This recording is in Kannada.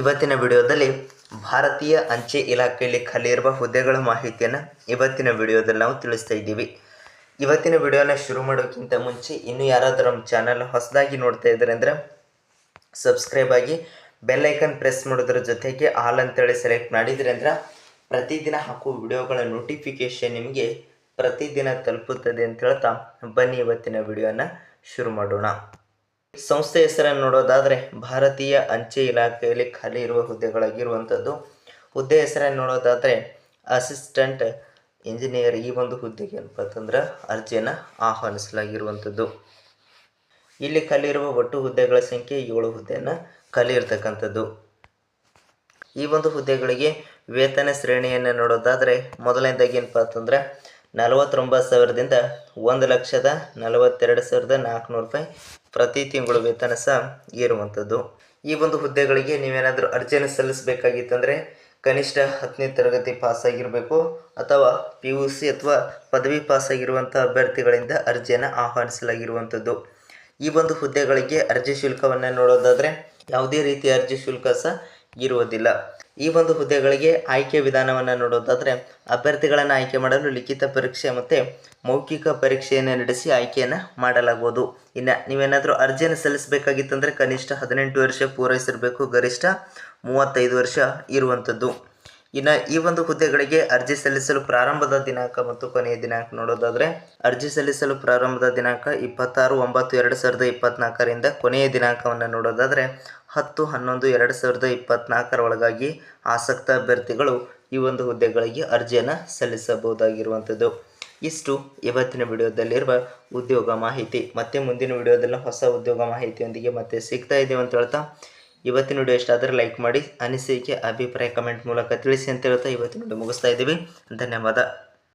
ಇವತ್ತಿನ ವಿಡಿಯೋದಲ್ಲಿ ಭಾರತೀಯ ಅಂಚೆ ಇಲಾಖೆಯಲ್ಲಿ ಖಾಲಿ ಇರುವ ಹುದ್ದೆಗಳ ಮಾಹಿತಿಯನ್ನು ಇವತ್ತಿನ ವಿಡಿಯೋದಲ್ಲಿ ನಾವು ತಿಳಿಸ್ತಾ ಇದ್ದೀವಿ. ಇವತ್ತಿನ ವಿಡಿಯೋನ ಶುರು ಮಾಡೋಕ್ಕಿಂತ ಮುಂಚೆ ಇನ್ನೂ ಯಾರಾದರೂ ನಮ್ಮ ಚಾನಲ್ ಹೊಸದಾಗಿ ನೋಡ್ತಾ ಇದ್ದಾರೆ ಅಂದರೆ ಸಬ್ಸ್ಕ್ರೈಬ್ ಆಗಿ ಬೆಲ್ಲೈಕನ್ ಪ್ರೆಸ್ ಮಾಡೋದ್ರ ಜೊತೆಗೆ ಆಲ್ ಅಂತೇಳಿ ಸೆಲೆಕ್ಟ್ ಮಾಡಿದ್ರೆ ಅಂದ್ರೆ ಪ್ರತಿದಿನ ಹಾಕುವ ವಿಡಿಯೋಗಳ ನೋಟಿಫಿಕೇಶನ್ ನಿಮಗೆ ಪ್ರತಿದಿನ ತಲುಪುತ್ತದೆ ಅಂತ ಹೇಳ್ತಾ ಬನ್ನಿ ಇವತ್ತಿನ ವಿಡಿಯೋನ ಶುರು ಮಾಡೋಣ. ಸಂಸ್ಥೆ ಹೆಸರನ್ನು ನೋಡೋದಾದರೆ ಭಾರತೀಯ ಅಂಚೆ ಇಲಾಖೆಯಲ್ಲಿ ಖಾಲಿ ಇರುವ ಹುದ್ದೆಗಳಾಗಿರುವಂಥದ್ದು. ಹುದ್ದೆ ಹೆಸರನ್ನು ನೋಡೋದಾದರೆ ಅಸಿಸ್ಟೆಂಟ್ ಇಂಜಿನಿಯರ್ ಈ ಒಂದು ಹುದ್ದೆಗೆ ಏನಪ್ಪ ಅಂತಂದ್ರೆ ಅರ್ಜಿಯನ್ನು ಆಹ್ವಾನಿಸಲಾಗಿರುವಂಥದ್ದು. ಇಲ್ಲಿ ಖಾಲಿ ಇರುವ ಒಟ್ಟು ಹುದ್ದೆಗಳ ಸಂಖ್ಯೆ ಏಳು ಹುದ್ದೆಯನ್ನು ಖಾಲಿ ಈ ಒಂದು ಹುದ್ದೆಗಳಿಗೆ ವೇತನ ಶ್ರೇಣಿಯನ್ನು ನೋಡೋದಾದರೆ ಮೊದಲನೇದಾಗಿ ಏನಪ್ಪ ಅಂತಂದ್ರೆ ನಲವತ್ತೊಂಬತ್ತು ಸಾವಿರದಿಂದ ಒಂದು ಲಕ್ಷದ ನಲವತ್ತೆರಡು ಸಾವಿರದ ನಾಲ್ಕುನೂರು ರೂಪಾಯಿ ಪ್ರತಿ ತಿಂಗಳು ವೇತನ ಸಹ ಇರುವಂಥದ್ದು ಈ ಒಂದು ಹುದ್ದೆಗಳಿಗೆ ನೀವೇನಾದರೂ ಅರ್ಜಿಯನ್ನು ಸಲ್ಲಿಸಬೇಕಾಗಿತ್ತಂದರೆ ಕನಿಷ್ಠ ಹತ್ತನೇ ತರಗತಿ ಪಾಸಾಗಿರಬೇಕು ಅಥವಾ ಪಿ ಯು ಸಿ ಅಥವಾ ಪದವಿ ಪಾಸಾಗಿರುವಂಥ ಅಭ್ಯರ್ಥಿಗಳಿಂದ ಅರ್ಜಿಯನ್ನು ಆಹ್ವಾನಿಸಲಾಗಿರುವಂಥದ್ದು. ಈ ಒಂದು ಹುದ್ದೆಗಳಿಗೆ ಅರ್ಜಿ ಶುಲ್ಕವನ್ನು ನೋಡೋದಾದರೆ ಯಾವುದೇ ರೀತಿಯ ಅರ್ಜಿ ಶುಲ್ಕ ಸಹ ಇರುವುದಿಲ್ಲ. ಈ ಒಂದು ಹುದ್ದೆಗಳಿಗೆ ಆಯ್ಕೆ ವಿಧಾನವನ್ನು ನೋಡೋದಾದರೆ ಅಭ್ಯರ್ಥಿಗಳನ್ನು ಆಯ್ಕೆ ಮಾಡಲು ಲಿಖಿತ ಪರೀಕ್ಷೆ ಮತ್ತು ಮೌಖಿಕ ಪರೀಕ್ಷೆಯನ್ನು ನಡೆಸಿ ಆಯ್ಕೆಯನ್ನು ಮಾಡಲಾಗುವುದು. ಇನ್ನು ನೀವೇನಾದರೂ ಅರ್ಜಿಯನ್ನು ಸಲ್ಲಿಸಬೇಕಾಗಿತ್ತಂದರೆ ಕನಿಷ್ಠ ಹದಿನೆಂಟು ವರ್ಷ ಪೂರೈಸಿರಬೇಕು, ಗರಿಷ್ಠ ಮೂವತ್ತೈದು ವರ್ಷ ಇರುವಂಥದ್ದು ಇನ್ನು ಈ ಒಂದು ಹುದ್ದೆಗಳಿಗೆ ಅರ್ಜಿ ಸಲ್ಲಿಸಲು ಪ್ರಾರಂಭದ ದಿನಾಂಕ ಮತ್ತು ಕೊನೆಯ ದಿನಾಂಕ ನೋಡೋದಾದರೆ, ಅರ್ಜಿ ಸಲ್ಲಿಸಲು ಪ್ರಾರಂಭದ ದಿನಾಂಕ ಇಪ್ಪತ್ತಾರು ಒಂಬತ್ತು ಎರಡು ಸಾವಿರದ ಇಪ್ಪತ್ತ್ನಾಲ್ಕರಿಂದ ಕೊನೆಯ ದಿನಾಂಕವನ್ನು ನೋಡೋದಾದರೆ, ಹತ್ತು ಹನ್ನೊಂದು ಎರಡು ಸಾವಿರದ ಇಪ್ಪತ್ತ್ನಾಲ್ಕರ ಒಳಗಾಗಿ ಆಸಕ್ತ ಅಭ್ಯರ್ಥಿಗಳು ಈ ಒಂದು ಹುದ್ದೆಗಳಿಗೆ ಅರ್ಜಿಯನ್ನು ಸಲ್ಲಿಸಬಹುದಾಗಿರುವಂಥದ್ದು. ಇಷ್ಟು ಇವತ್ತಿನ ವಿಡಿಯೋದಲ್ಲಿರುವ ಉದ್ಯೋಗ ಮಾಹಿತಿ. ಮತ್ತೆ ಮುಂದಿನ ವಿಡಿಯೋದಲ್ಲಿ ಹೊಸ ಉದ್ಯೋಗ ಮಾಹಿತಿಯೊಂದಿಗೆ ಮತ್ತೆ ಸಿಗ್ತಾ ಅಂತ ಹೇಳ್ತಾ ಇವತ್ತಿನ ವಿಡಿಯೋ ಇಷ್ಟ ಆದರೆ ಲೈಕ್ ಮಾಡಿ, ಅನಿಸಿಕೆ, ಅಭಿಪ್ರಾಯ ಕಮೆಂಟ್ ಮೂಲಕ ತಿಳಿಸಿ ಅಂತ ಹೇಳ್ತಾ ಇವತ್ತಿನ ವಿಡಿಯೋ ಮುಗಿಸ್ತಾ ಇದ್ದೀವಿ. ಧನ್ಯವಾದ.